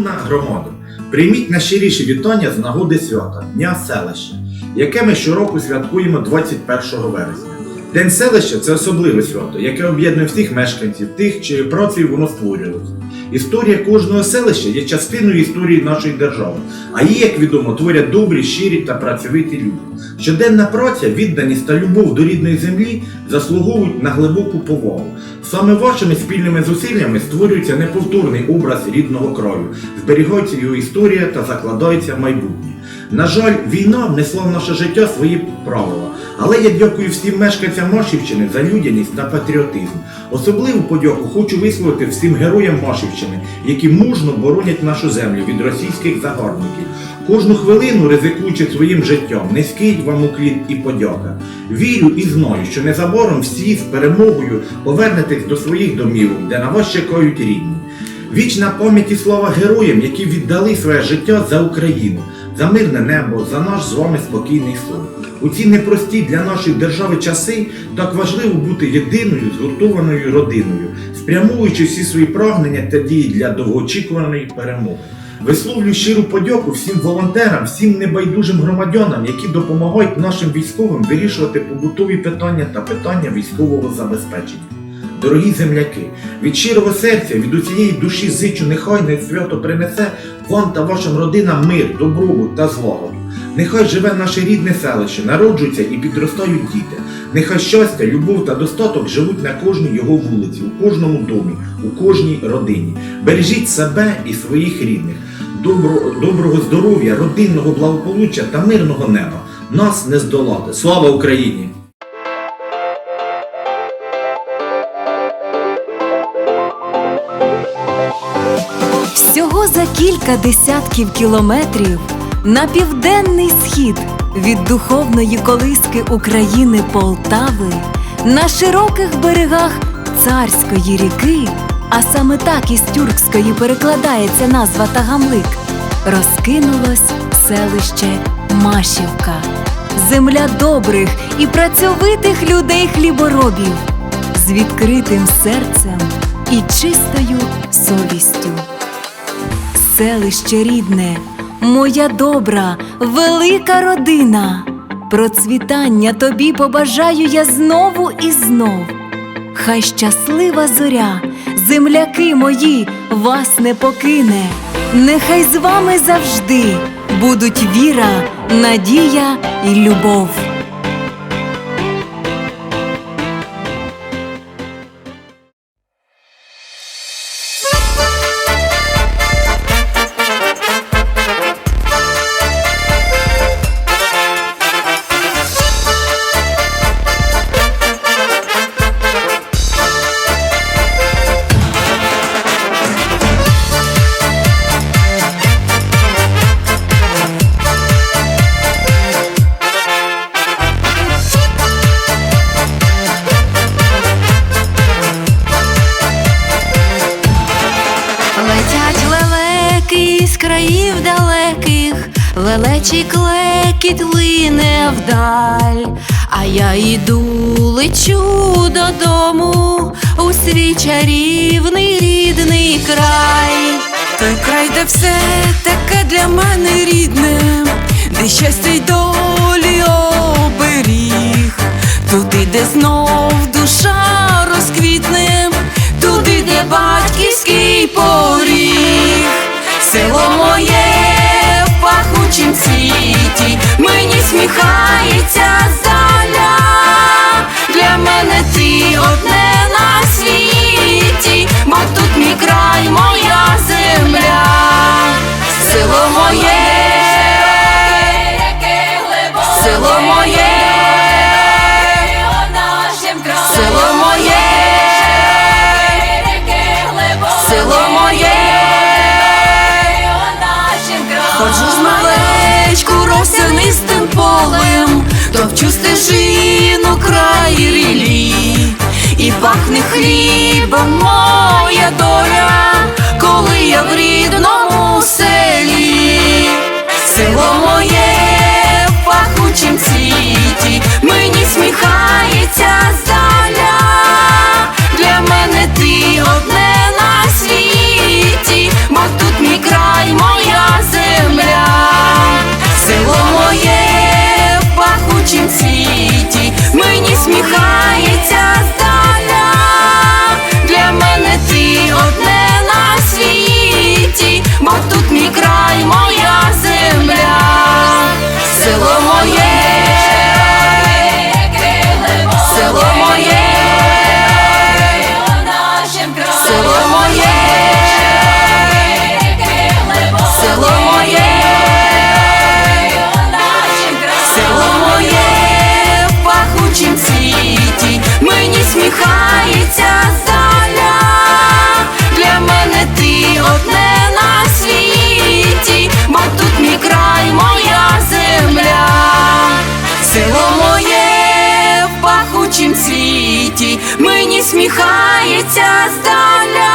Шановна громада, прийміть найщиріші вітання з нагоди свята Дня селища, яке ми щороку святкуємо 21 вересня. День селища це особливе свято, яке об'єднує всіх мешканців, тих, чиєю працею воно створювалося. Історія кожного селища є частиною історії нашої держави, а її, як відомо, творять добрі, щирі та працьовиті люди. Щоденна праця, відданість та любов до рідної землі заслуговують на глибоку повагу. Саме вашими спільними зусиллями створюється неповторний образ рідного краю, зберігається його історія та закладається майбутнє. На жаль, війна внесла в наше життя свої правила, але я дякую всім мешканцям Машівщини за людяність та патріотизм. Особливу подяку хочу висловити всім героям Машівщини, які мужно боронять нашу землю від російських загарбників. Кожну хвилину ризикуючи своїм життям, низький вам уклін і подяка. Вірю і знаю, що незабаром всі з перемогою повернетесь до своїх домівок, де на вас чекають рідні. Вічна пам'ять і слава героям, які віддали своє життя за Україну, за мирне небо, за наш з вами спокійний сон. У ці непрості для нашої держави часи так важливо бути єдиною згуртованою родиною, спрямовуючи всі свої прагнення та дії для довгоочікуваної перемоги. Висловлюю щиру подяку всім волонтерам, всім небайдужим громадянам, які допомагають нашим військовим вирішувати побутові питання та питання військового забезпечення. Дорогі земляки, від щирого серця, від усієї душі зичу, нехай не свято принесе вам та вашим родинам мир, добробут та злагоду. Нехай живе наше рідне селище, народжуються і підростають діти. Нехай щастя, любов та достаток живуть на кожній його вулиці, у кожному домі, у кожній родині. Бережіть себе і своїх рідних. Добро, доброго здоров'я, родинного благополуччя та мирного неба. Нас не здолати. Слава Україні! Кілька десятків кілометрів на південний схід від духовної колиски України Полтави на широких берегах царської ріки, а саме так із тюркської перекладається назва Тагамлик, розкинулось селище Машівка, земля добрих і працьовитих людей хліборобів з відкритим серцем і чистою совістю. Селище рідне, моя добра, велика родина. Процвітання тобі побажаю я знову і знов. Хай щаслива зоря, земляки мої, вас не покине. Нехай з вами завжди будуть віра, надія і любов. Лелечий клекіт лине вдаль, а я йду, лечу додому у свій чарівний рідний край. Той край, де все таке для мене рідне, де щастя й долі оберіг, туди, де знов душа сміхається заля, для мене ти одне пахне хлібом моя доля, усміхається здаля,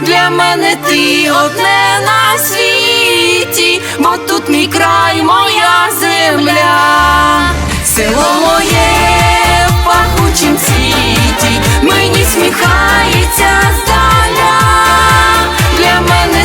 для мене ти одне на світі, бо тут мій край, моя земля, село моє в пахучім світі, мені сміхається здаля, для мене.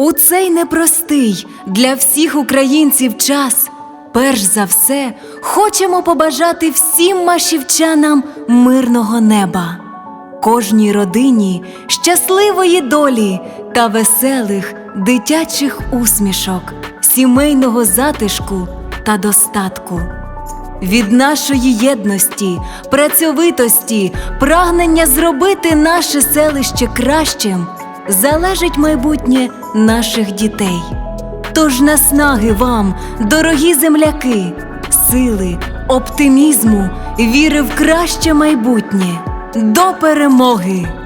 У цей непростий для всіх українців час. Перш за все, хочемо побажати всім машівчанам мирного неба, кожній родині щасливої долі та веселих дитячих усмішок, сімейного затишку та достатку. Від нашої єдності, працьовитості, прагнення зробити наше селище кращим залежить майбутнє наших дітей. Тож наснаги вам, дорогі земляки, сили, оптимізму, віри в краще майбутнє. До перемоги!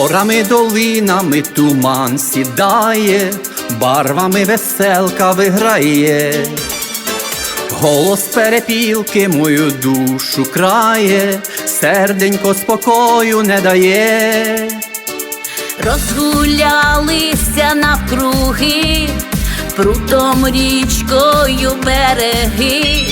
Горами, долинами туман сідає, барвами веселка виграє. Голос перепілки мою душу крає, серденько спокою не дає. Розгулялися навкруги, прутом річкою береги,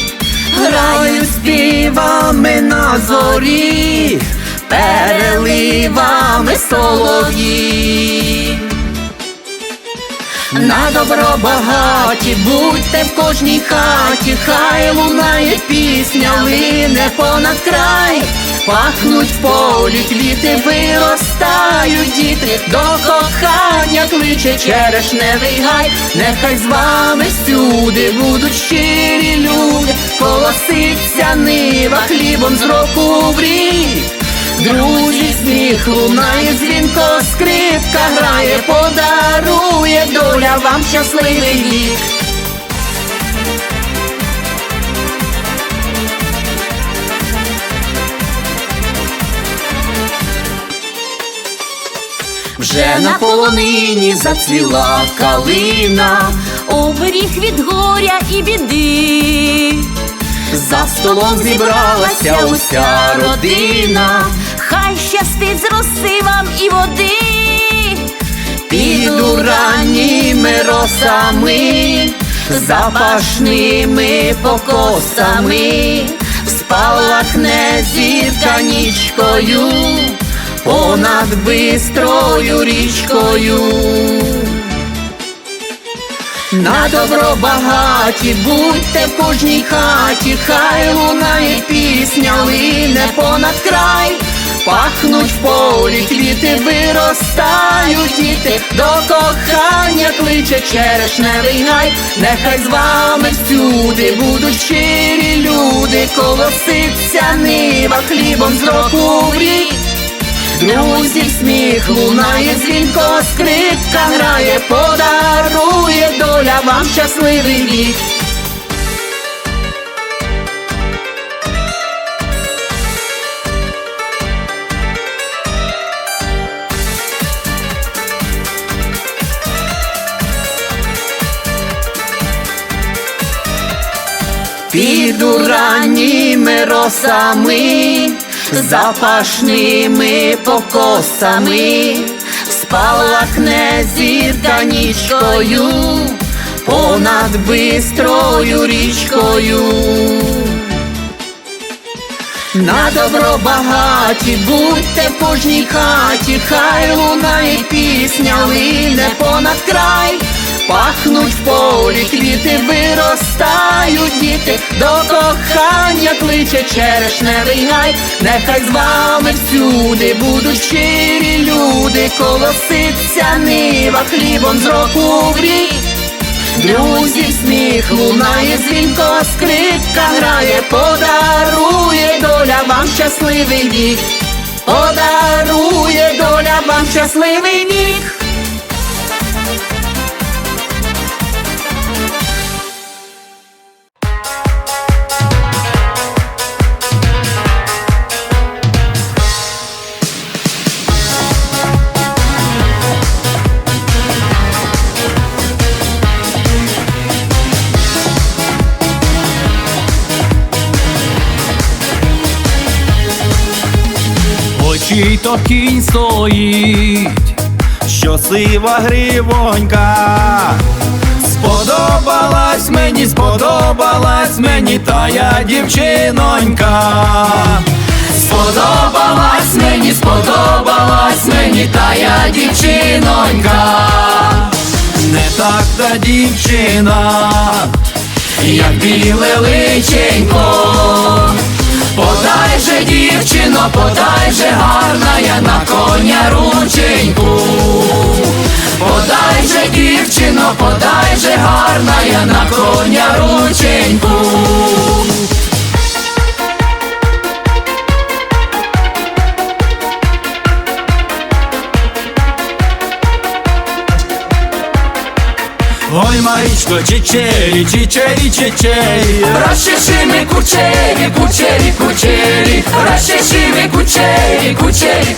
Грають співами на зорі, переливами солов'ї. На добро багаті, будьте в кожній хаті, хай лунає пісня, лине понад край, пахнуть в полі квіти, виростають діти, до кохання кличе черешневий гай, нехай з вами всюди будуть щирі люди, колоситься нива хлібом з року в рік. Друзі, сміх лунає дзвінко, скрипка грає, подарує доля вам щасливий вік. Вже на полонині зацвіла калина, оберіг від горя і біди. за столом зібралася уся родина. Хай щастить з роси вам і води. Піду ранніми росами, запашними покосами, спалахне зірка нічкою, понад бистрою річкою. На добро багаті, будьте в кожній хаті, хай лунає пісня, лине понад край, пахнуть в полі квіти, виростають діти, до кохання кличе черешневий гай, нехай з вами всюди будуть щирі люди, колоситься нива хлібом з року в рік. Друзів сміх лунає дзвінко, скрипка грає, подарує доля вам щасливий вік. Піду ранніми росами, запашними покосами, спалахне зірка нічкою, понад бистрою річкою. На добро багаті, будьте в кожній хаті, хай лунає пісня, лине понад край, пахнуть в полі квіти, виростають діти, до кохання кличе черешневий гай, нехай з вами всюди будуть щирі люди, колоситься нива хлібом з року в рік. Друзів сміх лунає дзвінко, скрипка грає, подарує доля вам щасливий вік, подарує доля вам щасливий вік. Очі то кінь стоїть, що сива гривонька. Сподобалась мені, сподобалась мені тая дівчинонька. Сподобалась мені, сподобалась мені тая дівчинонька. Не так та дівчина, як біле личенько. Подай же, дівчино, подай же гарна я на коня рученьку. Подай же, дівчино, подай же гарна я на коня рученьку. Ой, Марічко, чечері, чечері, чечері. Розчеши ми кучері, кучері, кучері, розчеши ми кучері, кучері,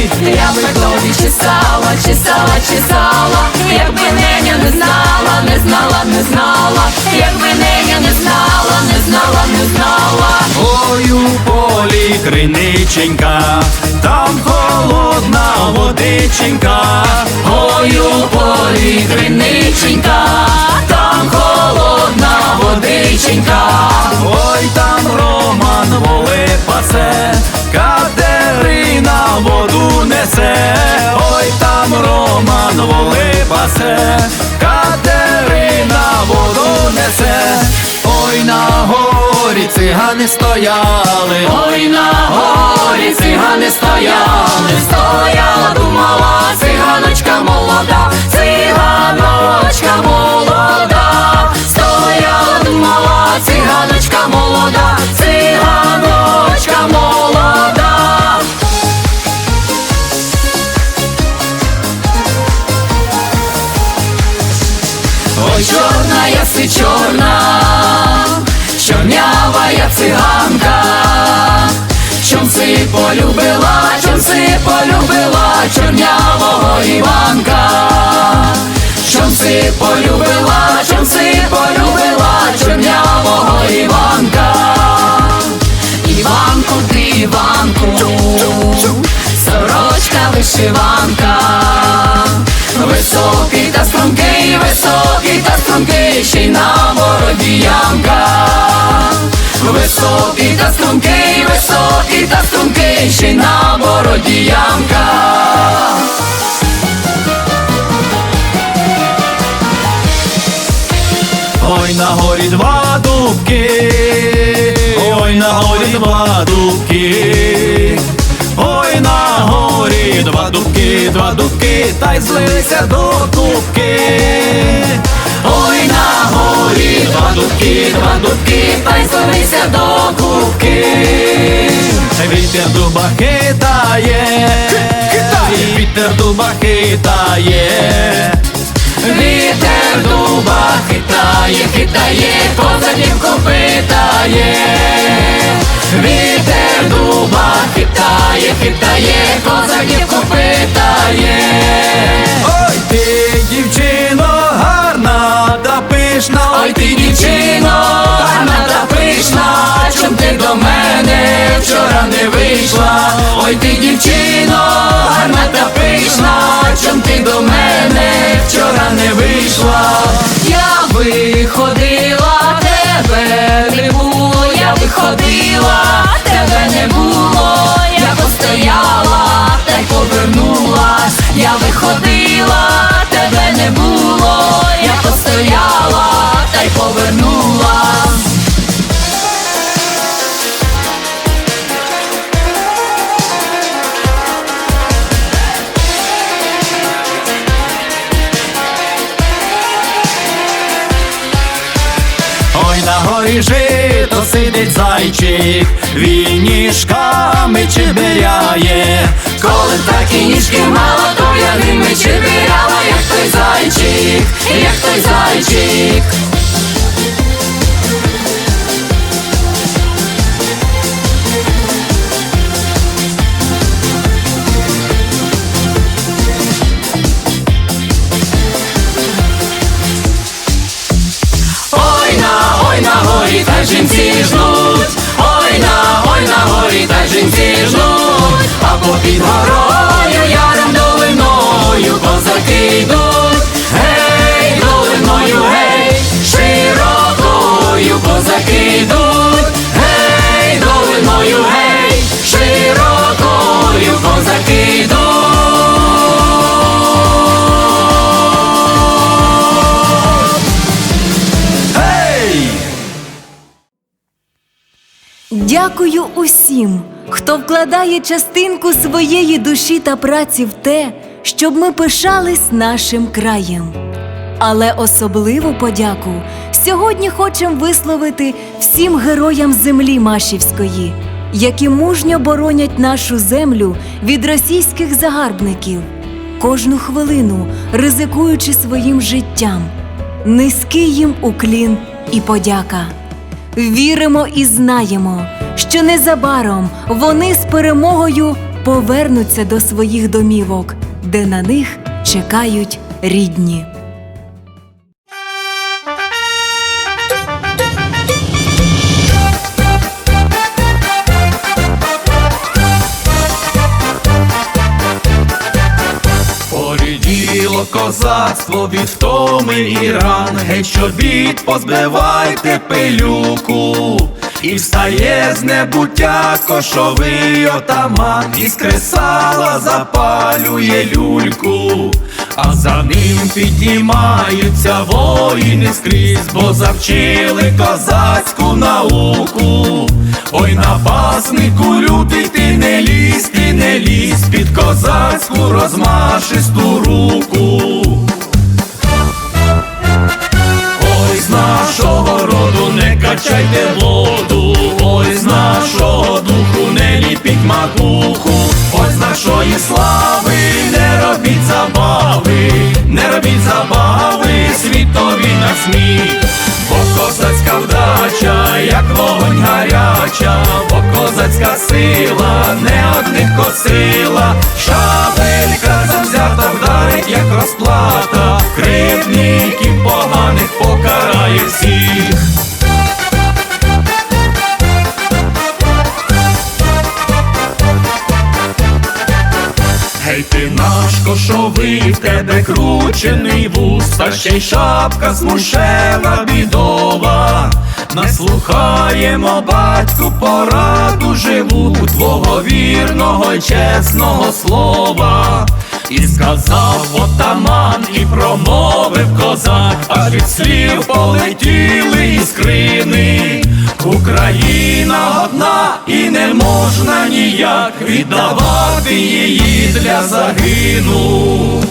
Я би тобі чесала, чесала, чесала, якби неня не знала, не знала, не знала, якби неня не знала, не знала, не знала. Ой, у полі криниченька, там холодна водиченька. Ой, у полі криниченька, там холодна водиченька. Ой, там Роман воли пасе, Воду несе, ой, там Роман воли пасе, Катерина воду несе, ой, на горі цигани стояли, Ой, на горі цигани стояли, стояла, думала, циганочка молода, полюбила, чом си полюбила чорнявого Іванка, чом си полюбила, чом си полюбила чорнявого Іванка, Іванку, ти Іванку, сорочка вишиванка. Високий та стрункий, високий та стрункий, ще й на бороді ямка. Високий та стрункий, високий та стрункий, ще й на бороді ямка. ой, на горі два дубки, ой, на горі два дубки, ой, на горі два дубки, два дубки, та й злилися до кубки. Ой, на горі два дубки, два дубки, та й злилися до кубки. Вітер дуба хитає, вітер дуба хитає. Вітер дуба хитає, хитає, козаків копитає. Вітер дуба хитає, хитає, козаків копитає. До мене вчора не вийшла? Ой ти дівчино, гарна та пишна, чом ти до мене вчора не вийшла? Я виходила, тебе не було, я виходила, тебе не було, я постояла, та й повернулась, я виходила, тебе не було, я постояла, та й повернулась. На горі жито сидить зайчик, він ніжками чебиряє. Коли такі ніжки мала, то я ними чебиряла, як той зайчик, як той зайчик. Жінці жнуть, ой на, ой на горі, та жінці жнуть, а попід горою яром долиною козаки йдуть, Дякую усім, хто вкладає частинку своєї душі та праці в те, щоб ми пишались нашим краєм. Але особливу подяку сьогодні хочемо висловити всім героям землі Машівської, які мужньо боронять нашу землю від російських загарбників, кожну хвилину ризикуючи своїм життям, низький їм уклін і подяка. Віримо і знаємо, що незабаром вони з перемогою повернуться до своїх домівок, де на них чекають рідні. Козацтво від втоми і ран, геть чобіт позбивайте пилюку, і встає з небуття кошовий отаман, із кресала запалює люльку, а за ним піднімаються воїни скрізь, бо завчили козацьку науку. Ой, напаснику лютий ти не лізь, ти не лізь під козацьку розмашисту руку. Ой, з нашого роду не качайте воду, ой, з нашого духу не ліпіть макуху, ой, з нашої слави не робіть забави, не робіть забави, світові на сміх, козацька вдача, як вогонь гаряча, бо козацька сила не одних косила, шабелька завзята вдарить, як розплата, кривдників поганих покарає всіх. Кошовий, в тебе кручений вуз, та ще й шапка смушева бідова. Наслухаємо батьку пораду живу твого вірного й чесного слова. І сказав отаман, і промовив козак, аж від слів полетіли іскрини. Україна одна і не можна ніяк віддавати її для загину.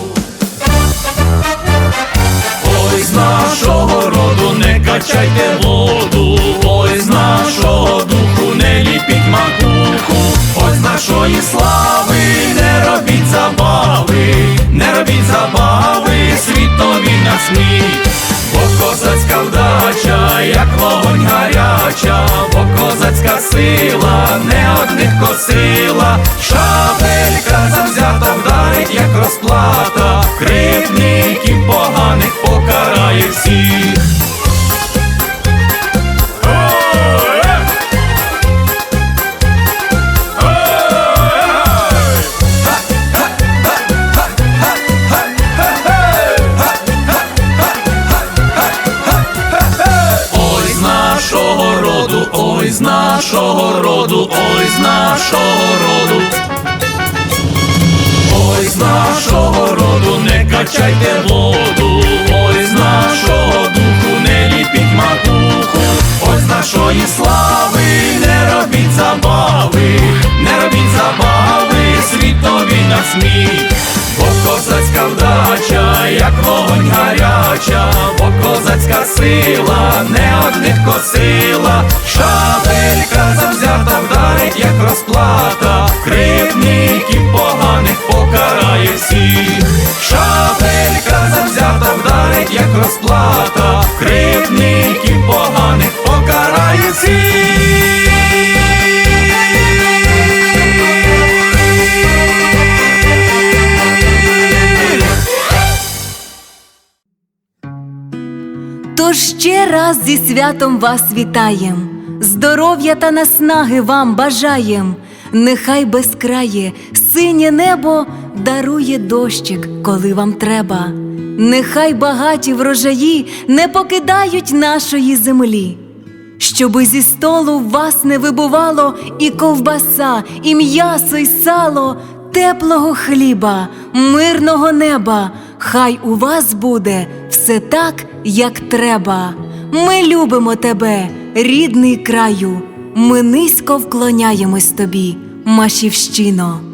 Ой, з нашого роду не качайте воду, ой, з нашого духу не ліпіть макуху, ой, всіх. Ой! Нашого роду, ой, нашого роду, ой, з нашого роду. Ой, з нашого роду не качайте воду, козацька сила не одних косила, шабелька завзята вдарить, як розплата, кривдників поганих покарає всіх, шабелька завзята вдарить, як розплата, кривдників поганих покарає всіх. Ще раз зі святом вас вітаєм, здоров'я та наснаги вам бажаєм. Нехай безкрає синє небо дарує дощик, коли вам треба. Нехай багаті врожаї не покидають нашої землі. Щоби зі столу вас не вибувало і ковбаса, і м'ясо, і сало, теплого хліба, мирного неба. Хай у вас буде все так, як треба. Ми любимо тебе, рідний краю. Ми низько вклоняємось тобі, Машівщино.